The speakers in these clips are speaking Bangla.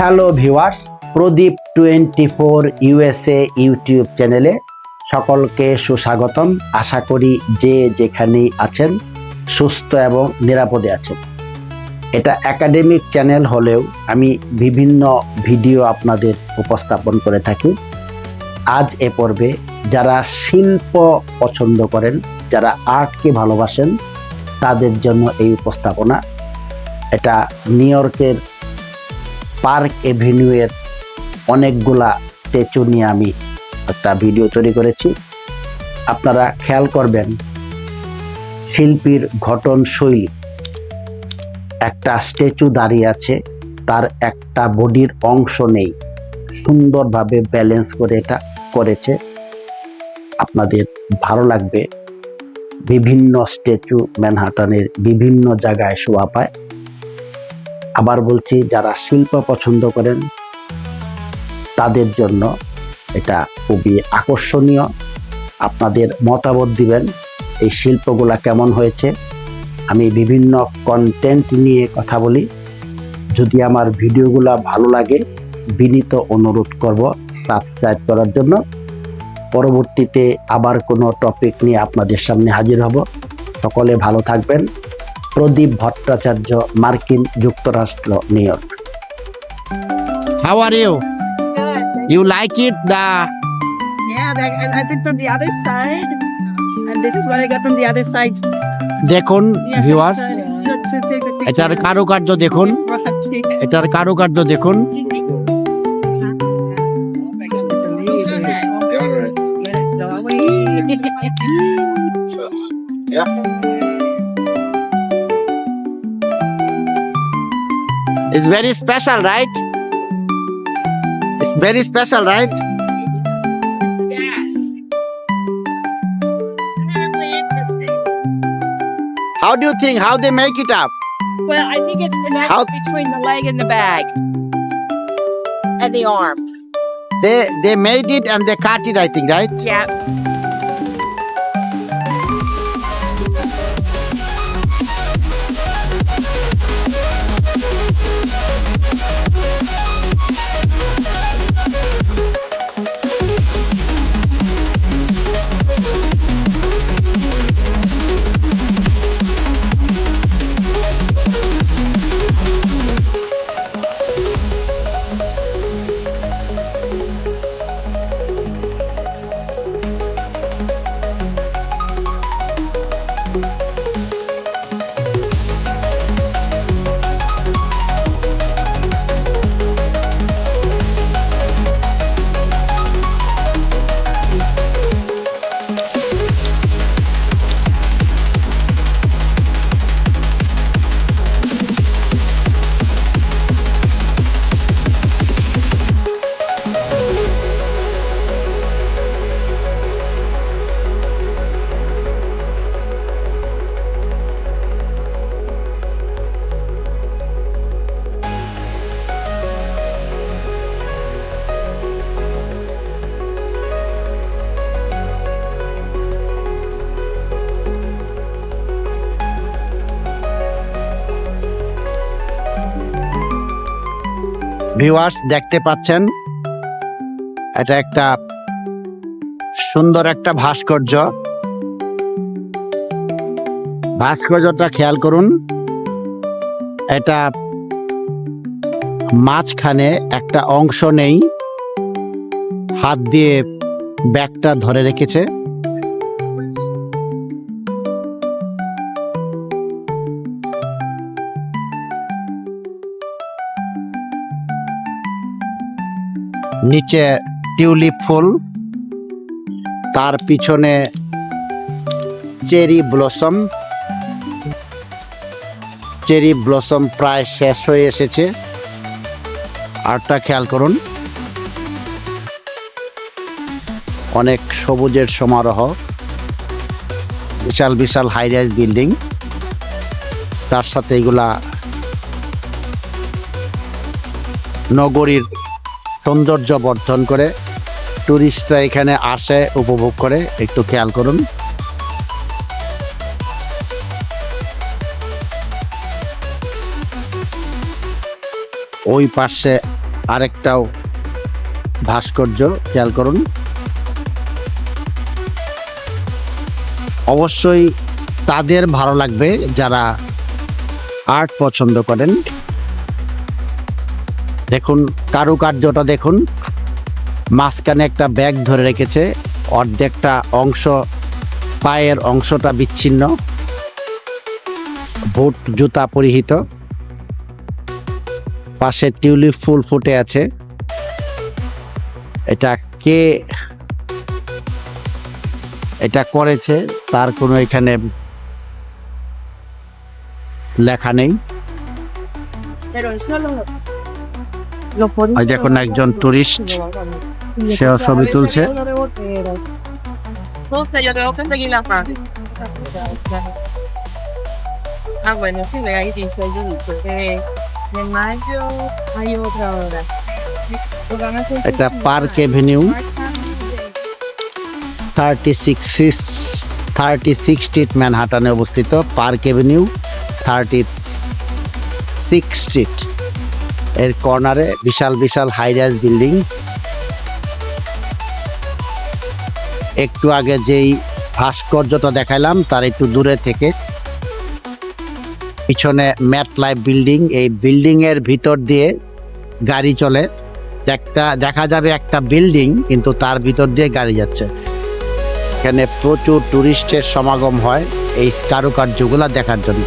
Hello viewers Pradip twenty four USA YouTube চ্যানেলে সকলকে সুস্বাগতম। আশা করি যে যেখানেই আছেন সুস্থ এবং নিরাপদে আছেন। এটা একাডেমিক চ্যানেল হলেও আমি বিভিন্ন ভিডিও আপনাদের উপস্থাপন করে থাকি। আজ এ পর্বে যারা শিল্প পছন্দ করেন, যারা আর্টকে ভালোবাসেন, তাদের জন্য এই উপস্থাপনা। এটা নিউ ইয়র্কের পার্ক এভিনিউ এর অনেকগুলা স্ট্যাচু নিয়ে আমি একটা ভিডিও তৈরি করেছি। আপনারা খেয়াল করবেন, শিল্পীর ঘটন শৈলী। একটা স্ট্যাচু দাঁড়িয়ে আছে, তার একটা বডির অংশ নেই। সুন্দরভাবে ব্যালেন্স করে এটা করেছে। আপনাদের ভালো লাগবে। বিভিন্ন স্ট্যাচু ম্যানহাটানের বিভিন্ন জায়গায় শোভা পায়। আবার বলছি, যারা শিল্প পছন্দ করেন, তাদের জন্য এটা খুবই আকর্ষণীয়। আপনাদের মতামত দিবেন, এই শিল্পগুলা কেমন হয়েছে। আমি বিভিন্ন কন্টেন্ট নিয়ে কথা বলি। যদি আমার ভিডিওগুলা ভালো লাগে, বিনীত অনুরোধ করব সাবস্ক্রাইব করার জন্য। পরবর্তীতে আবার কোনো টপিক নিয়ে আপনাদের সামনে হাজির হব। সকলে ভালো থাকবেন। প্রদীপ ভট্টাচার্য মার্কিন যুক্তরাষ্ট্র New York. How are you you like it দা দেখুন ভিউয়ার্স এটার কারুকার্য দেখুন। এটার কারুকার্য দেখুন। Yeah. It's very special, right? It's very special, right? Yes. Interesting. How do you think? How they make it up? Well, I think it's connected How- between the leg and the bag and the arm. They they made it and they cut it. I think, right? Yeah. Viewers দেখতে পাচ্ছেন, এটা একটা সুন্দর একটা ভাস্কর্য। ভাস্কর্যটা খেয়াল করুন, এটা মাঝখানে একটা অংশ নেই, হাত দিয়ে ব্যাগটা ধরে রেখেছে। নিচে টিউলিপ ফুল, তার পিছনে চেরি ব্লসম। চেরি ব্লসম প্রায় শেষ হয়ে এসেছে। আর আরটা খেয়াল করুন। অনেক সবুজের সমারোহ। বিশাল বিশাল হাই রাইজ বিল্ডিং তার সাথে এগুলা নগরীর সৌন্দর্য বর্ধন করে টুরিস্টরা এখানে আসে, উপভোগ করে। একটু খেয়াল করুন। ওই পাশে আরেকটাও ভাস্কর্য, খেয়াল করুন। অবশ্যই তাদের ভালো লাগবে যারা আর্ট পছন্দ করেন। দেখুন, কারুকার্যটা দেখুন। মাঝখানে একটা ব্যাগ ধরে রেখেছে, অর্ধেকটা অংশ, পায়ের অংশটা বিচ্ছিন্ন। বুট, জুতা পরিহিত। পাশে টিউলিপ ফুল ফুটে আছে। এটা কে, এটা করেছে, তার কোনো এখানে লেখা নেই। ওই দেখুন একজন ট্যুরিস্ট সেও ছবি তুলছে। এটা Park Avenue thirty six thirty six street ম্যানহাটানে অবস্থিত Park Avenue thirty six street এর কর্নারে বিশাল বিশাল হাই রাইজ বিল্ডিং একটু আগে যেই ভাস্কর্যটা দেখাইলাম, তার একটু দূরে থেকে। পিছনে ম্যাট লাইফ বিল্ডিং এই বিল্ডিং এর ভিতর দিয়ে গাড়ি চলে। একটা দেখা যাবে একটা বিল্ডিং কিন্তু তার ভিতর দিয়ে গাড়ি যাচ্ছে। এখানে প্রচুর টুরিস্টের সমাগম হয় এই কারুকার্যগুলা দেখার জন্য।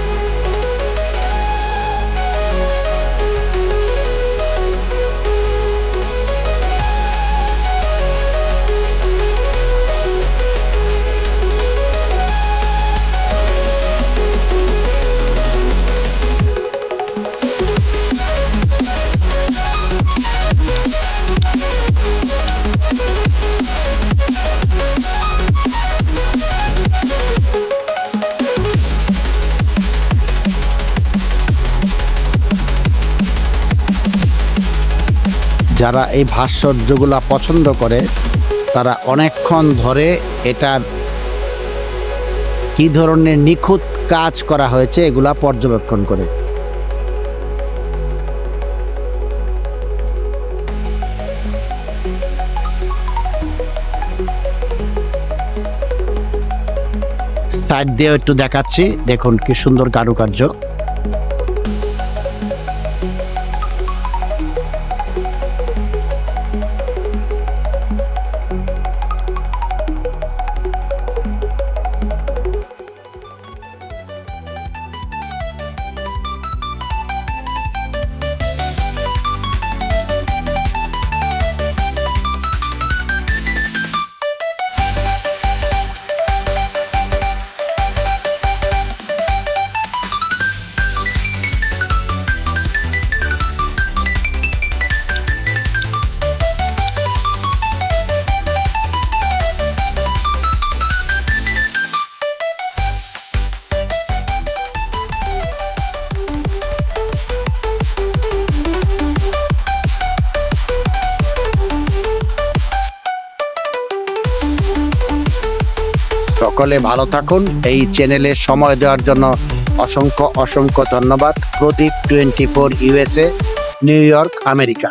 যারা এই ভাস্কর্যগুলা পছন্দ করে, তারা অনেকক্ষণ ধরে এটার কি ধরনের নিখুঁত কাজ করা হয়েছে এগুলা পর্যবেক্ষণ করে। সাইড দিয়ে একটু দেখাচ্ছি, দেখুন কি সুন্দর কারুকার্য। সকলে ভালো থাকুন। এই চ্যানেলে সময় দেওয়ার জন্য অসংখ্য অসংখ্য ধন্যবাদ। Pradip twenty four USA New York, America.